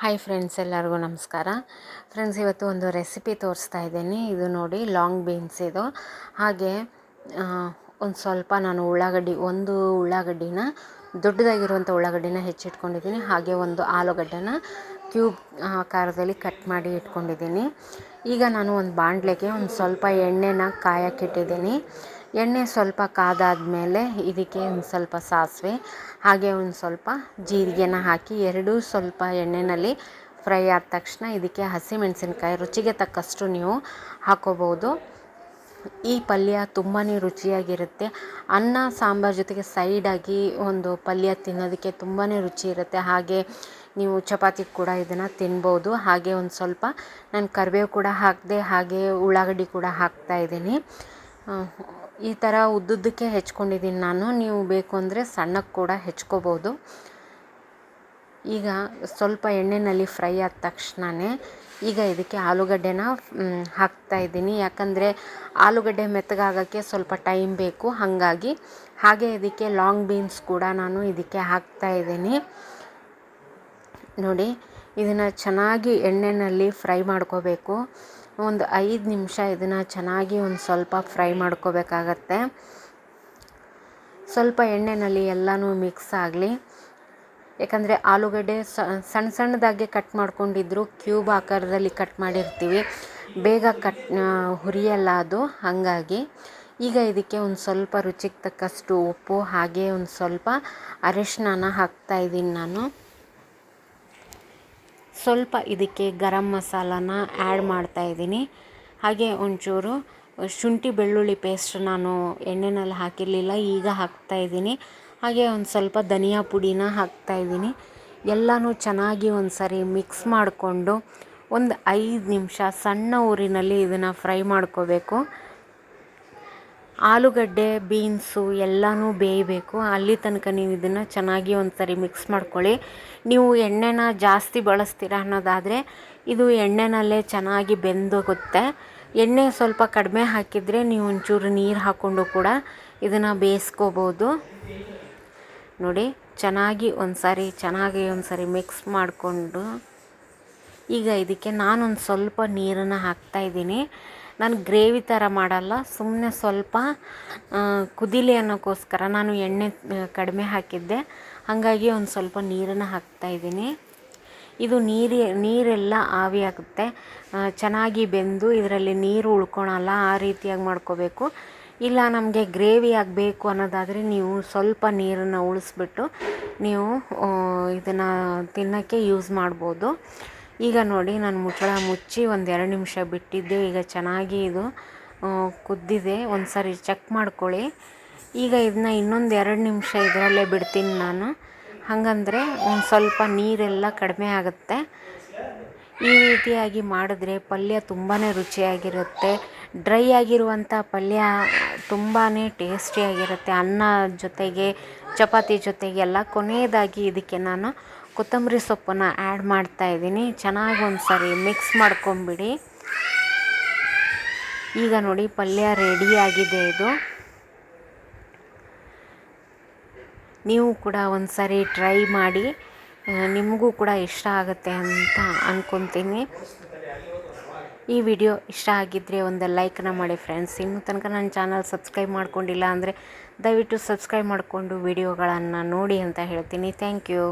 Hi friends ಎಲ್ಲರಿಗೂ ನಮಸ್ಕಾರ. Friends ಇವತ್ತು ಒಂದು ರೆಸಿಪಿ ತೋರಿಸ್ತಾ ಇದ್ದೀನಿ. ಇದು ನೋಡಿ ಲಾಂಗ್ ಬೀನ್ಸ್ ಇದು. ಹಾಗೆ ಒಂದು ಸ್ವಲ್ಪ ನಾನು ಉಳ್ಳಾಗಡ್ಡಿ, ಒಂದು ಉಳ್ಳಾಗಡ್ಡಿನ ದೊಡ್ಡದಾಗಿರುವಂಥ ಉಳ್ಳಾಗಡ್ಡಿನ ಹೆಚ್ಚಿಟ್ಕೊಂಡಿದ್ದೀನಿ. ಹಾಗೆ ಒಂದು ಆಲೂಗಡ್ಡೆನ ಕ್ಯೂಬ್ ಆಕಾರದಲ್ಲಿ ಕಟ್ ಮಾಡಿ ಇಟ್ಕೊಂಡಿದ್ದೀನಿ. ಈಗ ನಾನು ಒಂದು ಬಾಣಲೆಗೆ ಒಂದು ಸ್ವಲ್ಪ ಎಣ್ಣೆನ ಕಾಯಕ್ಕಿಟ್ಟಿದ್ದೀನಿ ಎಣ್ಣೆ ಸ್ವಲ್ಪ ಕಾದಾದಮೇಲೆ ಇದಕ್ಕೆ ಒಂದು ಸ್ವಲ್ಪ ಸಾಸಿವೆ, ಹಾಗೆ ಒಂದು ಸ್ವಲ್ಪ ಜೀರಿಗೆನ ಹಾಕಿ ಎರಡೂ ಸ್ವಲ್ಪ ಎಣ್ಣೆಯಲ್ಲಿ ಫ್ರೈ ಆದ ತಕ್ಷಣ ಇದಕ್ಕೆ ಹಸಿಮೆಣಸಿನ್ಕಾಯಿ, ರುಚಿಗೆ ತಕ್ಕಷ್ಟು ನೀವು ಹಾಕೋಬೋದು. ಈ ಪಲ್ಯ ತುಂಬಾ ರುಚಿಯಾಗಿರುತ್ತೆ. ಅನ್ನ, ಸಾಂಬಾರು ಜೊತೆಗೆ ಸೈಡಾಗಿ ಒಂದು ಪಲ್ಯ ತಿನ್ನೋದಕ್ಕೆ ತುಂಬಾ ರುಚಿ ಇರುತ್ತೆ. ಹಾಗೆ ನೀವು ಚಪಾತಿ ಕೂಡ ಇದನ್ನು ತಿನ್ಬೋದು. ಹಾಗೆ ಒಂದು ಸ್ವಲ್ಪ ನಾನು ಕರಿಬೇವು ಕೂಡ ಹಾಕಿದೆ, ಹಾಗೆ ಉಳ್ಳಾಗಡ್ಡಿ ಕೂಡ ಹಾಕ್ತಾಯಿದ್ದೀನಿ ಈ ಥರ ಉದ್ದುದ್ದಕ್ಕೆ ಹೆಚ್ಕೊಂಡಿದ್ದೀನಿ ನಾನು. ನೀವು ಬೇಕು ಅಂದರೆ ಸಣ್ಣಕ್ಕೆ ಕೂಡ ಹೆಚ್ಕೋಬೋದು. ಈಗ ಸ್ವಲ್ಪ ಎಣ್ಣೆಯಲ್ಲಿ ಫ್ರೈ ಆದ ತಕ್ಷಣವೇ ಈಗ ಇದಕ್ಕೆ ಆಲೂಗಡ್ಡೆನ ಹಾಕ್ತಾ ಇದ್ದೀನಿ. ಯಾಕಂದರೆ ಆಲೂಗಡ್ಡೆ ಮೆತ್ತಗಾಗೋಕ್ಕೆ ಸ್ವಲ್ಪ ಟೈಮ್ ಬೇಕು. ಹಾಗಾಗಿ ಹಾಗೆ ಇದಕ್ಕೆ ಲಾಂಗ್ ಬೀನ್ಸ್ ಕೂಡ ನಾನು ಇದಕ್ಕೆ ಹಾಕ್ತಾ ಇದ್ದೀನಿ. ನೋಡಿ, ಇದನ್ನು ಚೆನ್ನಾಗಿ ಎಣ್ಣೆಯಲ್ಲಿ ಫ್ರೈ ಮಾಡ್ಕೋಬೇಕು. ಒಂದು ಐದು ನಿಮಿಷ ಇದನ್ನು ಚೆನ್ನಾಗಿ ಒಂದು ಸ್ವಲ್ಪ ಫ್ರೈ ಮಾಡ್ಕೋಬೇಕಾಗತ್ತೆ. ಸ್ವಲ್ಪ ಎಣ್ಣೆಯಲ್ಲಿ ಎಲ್ಲನೂ ಮಿಕ್ಸ್ ಆಗಲಿ. ಯಾಕಂದರೆ ಆಲೂಗಡ್ಡೆ ಸಣ್ಣ ಸಣ್ಣದಾಗೆ ಕಟ್ ಮಾಡ್ಕೊಂಡಿದ್ರು, ಕ್ಯೂಬ್ ಆಕಾರದಲ್ಲಿ ಕಟ್ ಮಾಡಿರ್ತೀವಿ. ಬೇಗ ಕಟ್ ಹುರಿಯಲ್ಲ ಅದು, ಹಾಗಾಗಿ. ಈಗ ಇದಕ್ಕೆ ಒಂದು ಸ್ವಲ್ಪ ರುಚಿಗೆ ತಕ್ಕಷ್ಟು ಉಪ್ಪು, ಹಾಗೆ ಒಂದು ಸ್ವಲ್ಪ ಅರಿಶಿನ ಹಾಕ್ತಾಯಿದ್ದೀನಿ ನಾನು. ಸ್ವಲ್ಪ ಇದಕ್ಕೆ ಗರಂ ಮಸಾಲಾನ ಆ್ಯಡ್ ಮಾಡ್ತಾಯಿದ್ದೀನಿ ಹಾಗೆ ಒಂಚೂರು ಶುಂಠಿ ಬೆಳ್ಳುಳ್ಳಿ ಪೇಸ್ಟ್ ನಾನು ಎಣ್ಣೆನಲ್ಲಿ ಹಾಕಿರಲಿಲ್ಲ, ಈಗ ಹಾಕ್ತಾಯಿದ್ದೀನಿ ಹಾಗೆ ಒಂದು ಸ್ವಲ್ಪ ಧನಿಯಾ ಪುಡಿನ ಹಾಕ್ತಾಯಿದ್ದೀನಿ ಎಲ್ಲನೂ ಚೆನ್ನಾಗಿ ಒಂದು ಸರಿ ಮಿಕ್ಸ್ ಮಾಡಿಕೊಂಡು ಒಂದು ಐದು ನಿಮಿಷ ಸಣ್ಣ ಊರಿನಲ್ಲಿ ಇದನ್ನು ಫ್ರೈ ಮಾಡ್ಕೋಬೇಕು. ಆಲೂಗಡ್ಡೆ, ಬೀನ್ಸು ಎಲ್ಲನೂ ಬೇಯಬೇಕು. ಅಲ್ಲಿ ತನಕ ನೀವು ಇದನ್ನು ಚೆನ್ನಾಗಿ ಒಂದು ಸರಿ ಮಿಕ್ಸ್ ಮಾಡ್ಕೊಳ್ಳಿ. ನೀವು ಎಣ್ಣೆನ ಜಾಸ್ತಿ ಬಳಸ್ತೀರ ಅನ್ನೋದಾದರೆ, ಇದು ಎಣ್ಣೆನಲ್ಲೇ ಚೆನ್ನಾಗಿ ಬೆಂದೋಗುತ್ತೆ. ಎಣ್ಣೆ ಸ್ವಲ್ಪ ಕಡಿಮೆ ಹಾಕಿದರೆ ನೀವು ಒಂಚೂರು ನೀರು ಹಾಕ್ಕೊಂಡು ಕೂಡ ಇದನ್ನು ಬೇಯಿಸ್ಕೋಬೋದು. ನೋಡಿ, ಚೆನ್ನಾಗಿ ಒಂದು ಸಾರಿ ಚೆನ್ನಾಗಿ ಒಂದು ಸಾರಿ ಮಿಕ್ಸ್ ಮಾಡಿಕೊಂಡು. ಈಗ ಇದಕ್ಕೆ ನಾನೊಂದು ಸ್ವಲ್ಪ ನೀರನ್ನು ಹಾಕ್ತಾಯಿದ್ದೀನಿ ನಾನು ಗ್ರೇವಿ ಥರ ಮಾಡಲ್ಲ ಸುಮ್ಮನೆ ಸ್ವಲ್ಪ ಕುದಿಲಿ ಅನ್ನೋಕ್ಕೋಸ್ಕರ ನಾನು ಎಣ್ಣೆ ಕಡಿಮೆ ಹಾಕಿದ್ದೆ. ಹಾಗಾಗಿ ಒಂದು ಸ್ವಲ್ಪ ನೀರನ್ನು ಹಾಕ್ತಾಯಿದ್ದೀನಿ ಇದು ನೀರಿ, ನೀರೆಲ್ಲ ಆವಿ ಆಗುತ್ತೆ. ಚೆನ್ನಾಗಿ ಬೆಂದು ಇದರಲ್ಲಿ ನೀರು ಉಳ್ಕೊಳಲ್ಲ, ಆ ರೀತಿಯಾಗಿ ಮಾಡ್ಕೋಬೇಕು. ಇಲ್ಲ ನಮಗೆ ಗ್ರೇವಿ ಆಗಬೇಕು ಅನ್ನೋದಾದರೆ ನೀವು ಸ್ವಲ್ಪ ನೀರನ್ನು ಉಳಿಸ್ಬಿಟ್ಟು ನೀವು ಇದನ್ನು ತಿನ್ನೋಕ್ಕೆ ಯೂಸ್ ಮಾಡ್ಬೋದು. ಈಗ ನೋಡಿ ನಾನು ಮುಚ್ಚಳ ಮುಚ್ಚಿ ಒಂದು ಎರಡು ನಿಮಿಷ ಬಿಟ್ಟಿದ್ದೆ. ಈಗ ಚೆನ್ನಾಗಿ ಇದು ಕುದ್ದಿದೆ. ಒಂದು ಸಾರಿ ಚೆಕ್ ಮಾಡ್ಕೊಳ್ಳಿ. ಈಗ ಇದನ್ನ ಇನ್ನೊಂದು ಎರಡು ನಿಮಿಷ ಇದರಲ್ಲೇ ಬಿಡ್ತೀನಿ ನಾನು. ಹಾಗಂದ್ರೆ ಒಂದು ಸ್ವಲ್ಪ ನೀರೆಲ್ಲ ಕಡಿಮೆ ಆಗುತ್ತೆ. ಈ ರೀತಿಯಾಗಿ ಮಾಡಿದ್ರೆ ಪಲ್ಯ ತುಂಬಾ ರುಚಿಯಾಗಿರುತ್ತೆ. ಡ್ರೈ ಆಗಿರುವಂಥ ಪಲ್ಯ ತುಂಬಾ ಟೇಸ್ಟಿಯಾಗಿರುತ್ತೆ. ಅನ್ನ ಜೊತೆಗೆ, ಚಪಾತಿ ಜೊತೆಗೆಲ್ಲ ಕೊನೆಯದಾಗಿ ಇದಕ್ಕೆ ನಾನು ಕೊತ್ತಂಬರಿ ಸೊಪ್ಪನ್ನು ಆ್ಯಡ್ ಮಾಡ್ತಾ ಇದ್ದೀನಿ. ಚೆನ್ನಾಗಿ ಒಂದು ಸರಿ ಮಿಕ್ಸ್ ಮಾಡ್ಕೊಂಬಿಡಿ. ಈಗ ನೋಡಿ ಪಲ್ಯ ರೆಡಿಯಾಗಿದೆ ಇದು. ನೀವು ಕೂಡ ಒಂದು ಟ್ರೈ ಮಾಡಿ. ನಿಮಗೂ ಕೂಡ ಇಷ್ಟ ಆಗುತ್ತೆ ಅಂತ ಅಂದ್ಕೊತೀನಿ ಈ ವಿಡಿಯೋ ಇಷ್ಟ ಆಗಿದ್ದರೆ ಒಂದು ಲೈಕ್ನ ಮಾಡಿ ಫ್ರೆಂಡ್ಸ್ ಇನ್ನೂ ತನಕ ನನ್ನ ಚಾನಲ್ ಸಬ್ಸ್ಕ್ರೈಬ್ ಮಾಡ್ಕೊಂಡಿಲ್ಲ ಅಂದರೆ ದಯವಿಟ್ಟು ಸಬ್ಸ್ಕ್ರೈಬ್ ಮಾಡಿಕೊಂಡು ವಿಡಿಯೋಗಳನ್ನು ನೋಡಿ ಅಂತ ಹೇಳ್ತೀನಿ. Thank you